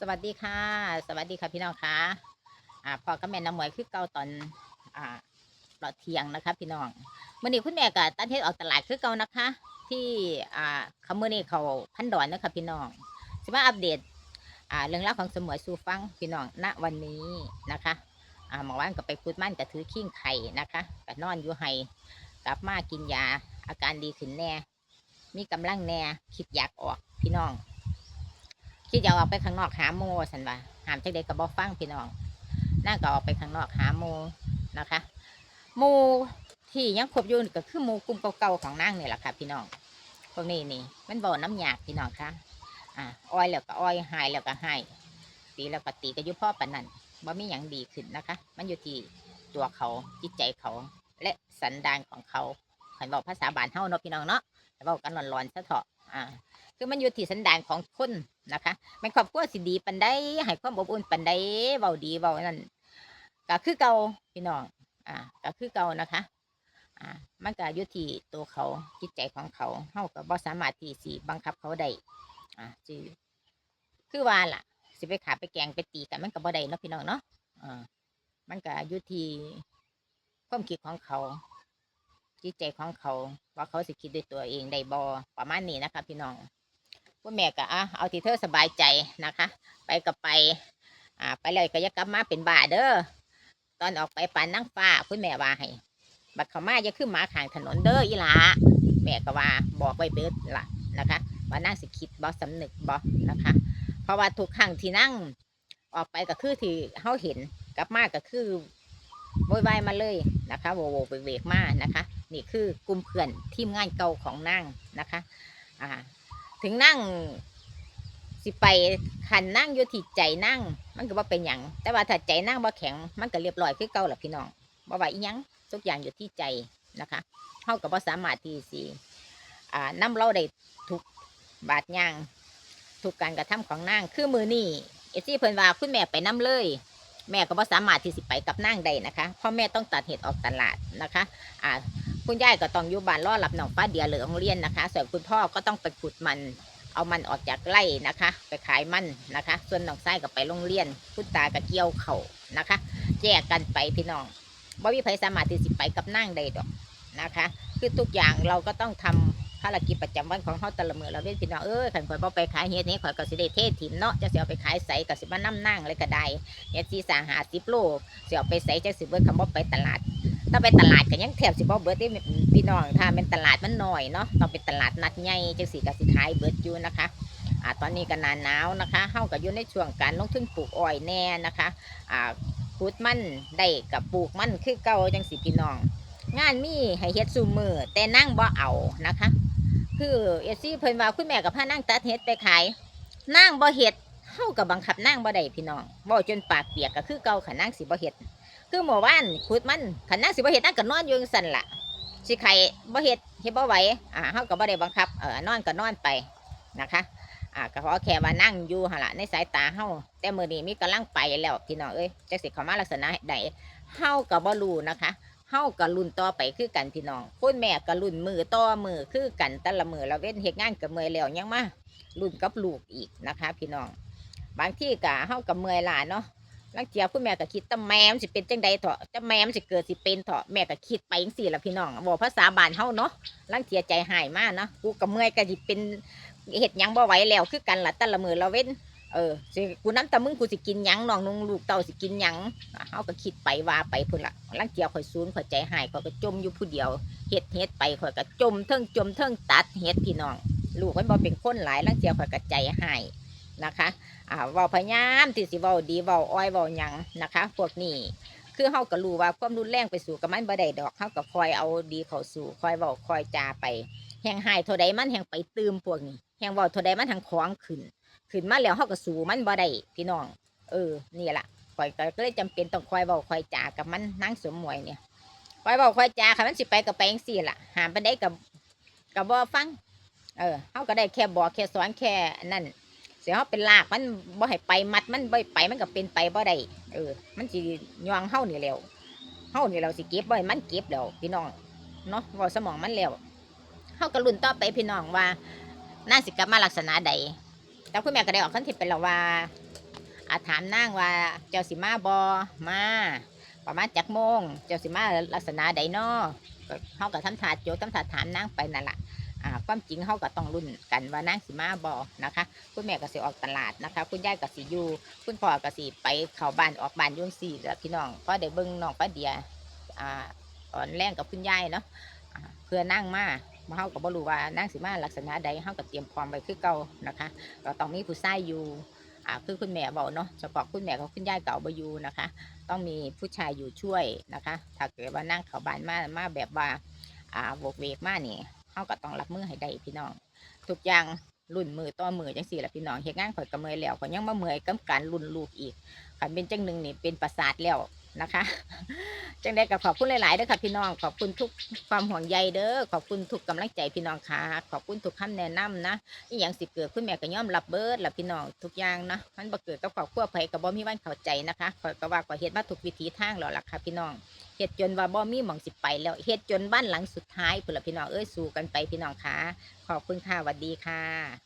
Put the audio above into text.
สวัสดีค่ะ สวัสดีค่ะพี่น้องค่ะอ่าพอกับแม่น้ำหมวยคือเก่าตอนอ่าตอนเที่ยงนะคะ พี่น้องมื่อนี้คุณแม่กับตันเทศออกตลาดคือเก่านะคะ ที่อ่าคำมื่อนี้เขาพันดอนนะคะพี่น้องสิมาอัปเดตอ่าเรื่องราวของสมวยสู่ฟังพี่น้องณวันนี้นะคะอ่าหมอว่านก็ไปพูดมั่นกับถือขิ้งไข่นะคะก็นอนอยู่ให้กลับมากินยาอาการดีขึ้นแน่ มีกำลังแน่คิดอยากออกพี่น้อง คิดอยากออกไปข้างนอกหาโมสันว่าหามจักเด็กกับบอฟังพี่น้องนั่งก็ออกไปข้างนอกหาโมนะคะโมที่ยังครบอยู่นก็คือโมกลุ่มเก่าๆของนั่งนี่แหละค่ะ พี่น้องพวกนี้นี่ มันบ่น้ำยากพี่น้องคะอ่าอ้อยแล้วก็อ้อยหายแล้วก็หายตีแล้วก็ตีก็ยุพ่อปนนั้นว่มีอย่างดีขึ้นนะคะ มันอยู่ที่ตัวเขาจิตใจเขาและสันดานของเขาขันบอกภาษาบาลเฮาเนาะพี่น้องเนาะแต่บอกกันร้อนๆซะเถอะ อ่า คือมันอยู่ที่สันดานของคนนะคะมันครอบครัวสิดีปันได้ให้ความอบอุ่นปันได้เบาดีเบานั่นก็คือเก่าพี่น้อง อ่าก็คือเก่านะคะอ่ามันก็อยู่ที่ตัวเขาจิตใจของเขาเฮาก็บ่สามารถที่สิบังคับเขาได้อ่าสิคือว่าล่ะ สิไปขาไปแกงไปตีกันมันก็บ่ได้เนาะพี่น้องเนาะอ่ามันก็อยู่ที่ความคิดของเขา จิตใจของเขา ว่าเขาสิคิดด้วยตัวเองได้บ่ประมาณนี้นะคะ พี่น้องคุณแม่ก็อะเอาที่เธอสบายใจนะคะ ไปก็ไป อ่า ไปเลยก็อย่ากลับมาเป็นบ้าเด้อตอนออกไปปานนั่งฟ้าคุณแม่ว่าให้บัดเขามาอย่าขึ้นมาขางถนนเด้ออีหลาแม่ก็ว่าบอกไว้เบิดละนะคะว่านั่งสิคิดบ่สำนึกบ่นะคะ เพราะว่าทุกครั้งที่นั่งออกไปก็คือที่เขาเห็นกลับมาก็คือโวยวายมาเลยนะคะโวโวเวกมานะคะ นี่คือกลุ่มเพื่อนทีมงานเก่าของนั่งนะคะอ่าถึงนั่งสิไปขันนั่งอยู่ที่ใจนั่งมันก็บ่เป็นหยังแต่ว่าถ้าใจนั่งบ่แข็งมันก็เรียบร้อยคือเก่าแหละพี่น้องบ่ว่าอีหยังทุกอย่างอยู่ที่ใจนะคะเฮาก็บ่สามารถที่สิอ่านำเราได้ทุกบาดย่างทุกการกระทำของนางคือมือนี่เอซี่เพิ่นว่าคุณแม่ไปนํเลย แม่ก็บ่สามารถที่สิไปกับนางได้นะคะพราะแม่ต้องตัดเห็ดออกตลาดนะคะอ่า คุณยายก็ต้องอยู่บ้านรอรับหนองป้าเดียเหลือโรงเรียนนะคะ ส่วนคุณพ่อก็ต้องไปขุดมัน เอามันออกจากไร่นะคะ ไปขายมันนะคะ ส่วนน้องไส้ก็ไปโรงเรียนคุณตาก็เกี่ยวเขานะคะแยกกันไปพี่น้องบ่มีใครสามารถที่สิไปกับนั่งได้ดอกนะคะ คือทุกอย่างเราก็ต้องทำภารกิจประจำวันของเขาต่ละมือเราเว้นพี่น้องเอ้ยขันข่อยบ่ไปขายเฮ็ดนี้ข่อยก็สิได้เทศถิ่มเนาะจะเสียไปขายใส่ก็สิมานํนั่งเลยก็ได้เฮ็ดซีสาหาสิบโลเสียไปใส่จะสิเบิดคำว่าไปตลาด ถ้าไปตลาดก็ยังแทบสิบ่เบิดได้พี่น้องถ้าเป็นตลาดมันหน้อยเนาะต้องเป็นตลาดนัดใหญ่จังสิก็สิขายเบิดอยู่นะคะอ่าตอนนี้ก็หนาหนาวนะคะเฮาก็อยู่ในช่วงการลงทุนปลูกอ้อยแน่นะคะอ่าพูดมันได้กับปลูกมันคือเก่าจังสิพี่น้อง งานมีให้เฮ็ดซุมือแต่นั่งบ่เอานะคะ คือเอซี่เพิ่นว่าคุณแม่กับพานั่งตัดเฮ็ดไปขายนั่งบ่เฮ็ดเฮาก็บังคับนั่งบ่ได้พี่น้องบ่จนปากเปียกก็คือเก่าขันนั่งสิบ่เฮ็ด คือเมื่อวานขุดมันขันนั่งสิบ่เฮ็ดนั่งก็นอนอยู่จังซั่นล่ะสิไข่บ่เฮ็ดเฮ็ดบ่ไหวอ่าเฮาก็บ่ได้บังคับเออนอนก็นอนไปนะคะอ่าก็ขอแค่ว่านั่งอยู่หั่นล่ะในสายตาเฮาแต่มือนี้มีกำลังไปแล้วพี่น้องเอ้ยจักสิเขามาลักษณะใดเฮาก็บ่รู้นะคะเฮาก็รุ่นต่อไปคือกันพี่น้องคุณแม่ก็รุ่นมือต่อมือคือกันแต่ละมือเราเว้นเฮ็ดงานกับเมื่อยแล้วยังมารุ่นกับลูกอีกนะคะ พี่น้อง บางที่ก็เฮากับเมื่อยล้าเนาะ ลังเจียคุณแม่ก็คิดแตะแม่มนสิเป็นจังใดเถาะจะแม่มนสิเกิดสิเป็นเถาะแม่ก็คิดไปจังซี่ละพี่น้องบอกภาษาบ้านเฮาเนาะลังเจียใจหายมากเนาะกูกับเมื่อยก็สิเป็นเฮ็ดยังบ่ไหวแล้วคือกันละแต่ละมื้อละเว้นเออสิกูน้ำตามึงกูสิกินยังน้องนุ่งลูกเต้าสิกินยังเฮาก็คิดไปว่าไปพุ่นละลังเจียข่อยซูนข่อยใจหายข่อยก็จมอยู่ผู้เดียวเฮ็ดเฮ็ดไปข่อยก็จมเทิงจมเทิงตัดเฮ็ดพี่น้องลูกมันบ่เป็นคนหลายลังเจียข่อยก็ใจหาย นะคะอ่าเว้าพยายามที่สิเว้าดีเว้าอ้อยเว้าหยังนะคะ พวกนี้คือเฮาก็รู้ว่าความรุนแรงไปสู่กับมันบ่ได้ดอกเฮาก็คอยเอาดีเข้าสู่คอยเว้าคอยจาไปแฮงหายเท่าใดมันแฮงไปตืมพวกนี้แฮงเว้าเท่าใดมันทางของขึ้นขึ้นมาแล้วเฮาก็สู่มันบ่ได้พี่น้อง เออนี่ล่ะคอยก็เลยจำเป็นต้องคอยเว้าคอยจากับมันนางสมมวยเนี่ยคอยเว้าคอยจาค่ะมันสิไปก็ไปจังซี่ล่ะหามไปานใดก็ก็บ่ฟัง เออเฮาก็ได้แค่บอกแค่สอนแค่นั่น สียเขาเป็นลากมันบ่ให้ไปมัดมันบ่ให้ไปมันก็เป็นไปบ่ได้เออ มันสิยองเฮานี่แล้วเฮานี่เราสิเก็บบ่ให้มันเก็บแล้วพี่น้องเนาะว่าสมองมันแล้วเฮาก็ลุ้นต่อไปพี่น้องว่าน่าสิกลับมาลักษณะใดแต่คุณแม่ก็ได้ออกคันทิปไปแล้วว่าอาถามนางว่าเจ้าสิมาบอมาประมาณจักโมง เจ้าสิมาลักษณะใดนอเขาก็ทำถาโจทย์ทำถาถามนางไปนั่นแหละอ่า ความจริงเขาก็ต้องรุ่นกันว่านางสิมาบอนะคะ คุณแม่ก็สิออกตลาดนะคะ คุณยายก็สิอยู่คุณพ่อก็สิไปเข้าบ้านออกบ้านยุ่งสี่แหละพี่น้องก็ได้เบิ่งน้องป้าเดียอ่าตอนแรงกับคุณยายเนาะเพื่อนั่งมาเฮาก็บ่รู้ว่านั่งสิมาลักษณะใดเฮาก็เตรียมพร้อมไว้คือเก่านะคะก็ต้องมีผู้ชายอยู่อ่าคือคุณแม่บอกเนาะเฉพาะคุณแม่กับคุณยายเก่าบอยู่นะคะ ต้องมีผู้ชายอยู่ช่วยนะคะ ถ้าเกิดว่านั่งเขาบ้านมามาแบบว่าอ่าโวกเวกมานี่ เขาก็ต้องรับมือให้ได้พี่น้อง ทุกอย่างรุ่นมือต่อมือจังสี่ละพี่น้องเฮ็ดงานข่อยก็เมื่อยแล้วข่อยยังมาเมื่อยกับการรุ่นลูกอีกขันเป็นจังหนึ่งนี่เป็นประสาทแล้ว นะคะจังได้ก็ขอบคุณหลายๆเด้อค่ะพี่น้องขอบคุณทุกความห่วงใยเด้อขอบคุณทุกกำลังใจพี่น้องค่ะขอบคุณทุกคำแนะนำนะอหย่างสิเกิดคุณแม่ก็ย่อมรับเบิดล่ะพี่น้องทุกอย่างนะมันบ่เกิดกับครอบครัวไผก็บ่มีวันเข้าใจนะคะขอยก็ว่าก็เฮ็ดมาทุกวิถีทางแล้วล่ะค่ะพี่น้องเฮ็ดจนว่าบ่มีหม่องสิไปแล้วเฮ็ดจนบ้านหลังสุดท้ายพุ่นละพี่น้องเอ้ยสู้กันไปพี่น้องค่ะขอบคุณค่ะสวัสดีค่ะ